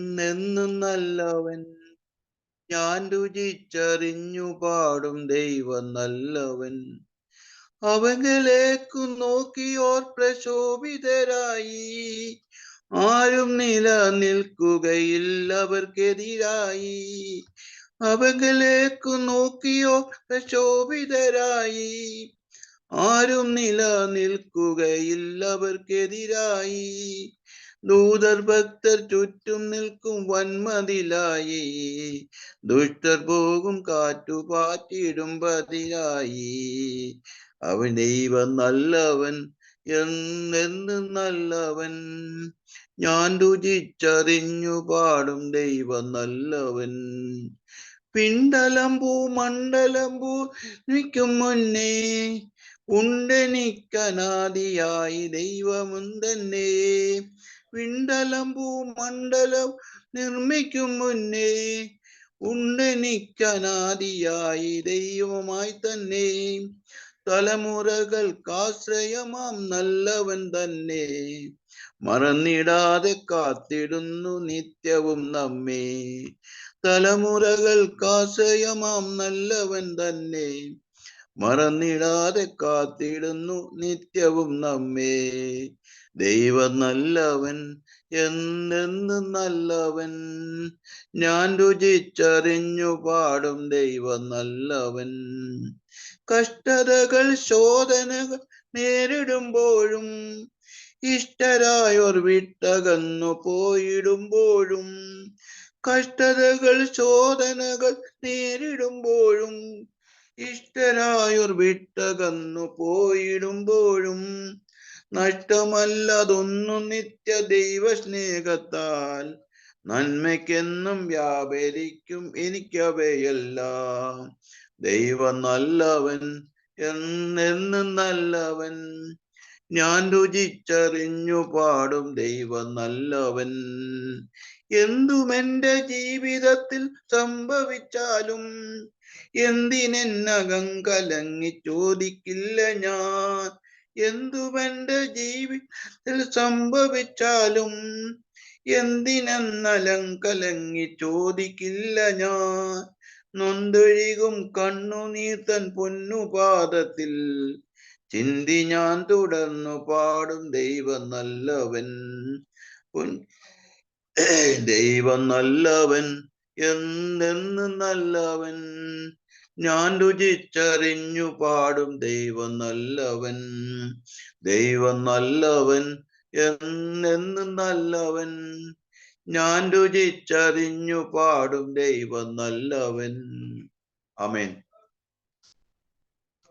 എന്നും നല്ലവൻ ഞാൻ രുചിച്ചറിഞ്ഞു പാടും ദൈവം നല്ലവൻ. അവങ്കിലേക്കു നോക്കിയോർ പ്രശോഭിതരായി. ആരും നിലനിൽക്കുകയില്ല അവർക്കെതിരായി. അവങ്കിലേക്കു നോക്കിയോ പ്രശോഭിതരായി. ആരും നിലനിൽക്കുകയില്ല അവർക്കെതിരായി. ദൂതർ ഭക്തർ ചുറ്റും നിൽക്കും വന്മതിലായി ദുഷ്ടർ പോകും കാറ്റുപാറ്റിടും പതിലായി. അവൻ ദൈവം നല്ലവൻ എന്നെന്ന് നല്ലവൻ. ഞാൻ രുചിച്ചറിഞ്ഞു പാടും ദൈവം നല്ലവൻ. പിണ്ടലം പൂ മണ്ഡലം പൂ നിൽക്കും മുന്നേ. ഉണ്ടെനിക്കനാദിയായി ദൈവമും തന്നെ പിണ്ടലം ഭൂമണ്ഡലം നിർമ്മിക്കും മുന്നേ ഉണ്ടെനിക്കനാദിയായി ദൈവമായി തന്നെ. തലമുറകൾക്കാശ്രയമാം നല്ലവൻ തന്നെ. മറന്നിടാതെ കാത്തിടുന്നു നിത്യവും നമ്മെ. തലമുറകൾക്കാശ്രയമാം നല്ലവൻ തന്നെ. മറന്നിടാതെ കാത്തിടുന്നു നിത്യവും നമ്മെ. ദൈവം നല്ലവൻ എന്നെന്ന് നല്ലവൻ. ഞാൻ രുചിച്ചറിഞ്ഞു പാടും ദൈവം നല്ലവൻ. കഷ്ടതകൾ ശോധനകൾ നേരിടുമ്പോഴും ഇഷ്ടരായോർ വിട്ടകന്നു പോയിടുമ്പോഴും കഷ്ടതകൾ ശോധനകൾ നേരിടുമ്പോഴും ഇഷ്ടരായോർ വിട്ടകന്നു പോയിടുമ്പോഴും നഷ്ടമല്ലതൊന്നും നിത്യ ദൈവ സ്നേഹത്താൽ നന്മയ്ക്കെന്നും വ്യാപരിക്കും എനിക്കവയെല്ലാം. ദൈവ നല്ലവൻ എന്നെന്നും നല്ലവൻ ഞാൻ രുചിച്ചറിഞ്ഞു പാടും ദൈവ നല്ലവൻ. എന്തുമെന്റെ ജീവിതത്തിൽ സംഭവിച്ചാലും എന്തിനെന്നകം കലങ്ങി ചോദിക്കില്ല ഞാൻ. എന്തുമെന്റെ ജീവിതത്തിൽ സംഭവിച്ചാലും എന്തിനെന്നലം കലങ്ങി ചോദിക്കില്ല ഞാൻ. നൊന്തൊഴികും കണ്ണുനീർത്തൻ പൊന്നുപാദത്തിൽ ചിന്തി ഞാൻ തുടർന്നു പാടും ദൈവം നല്ലവൻ. ദൈവം നല്ലവൻ എന്നെന്ന് നല്ലവൻ. ഞാൻ രുചിച്ചറിഞ്ഞു പാടും ദൈവം നല്ലവൻ. ദൈവം നല്ലവൻ എന്നെന്ന് നല്ലവൻ. ഞാൻ രുചിച്ചറിഞ്ഞു പാടും ദൈവം നല്ലവൻ. അമേൻ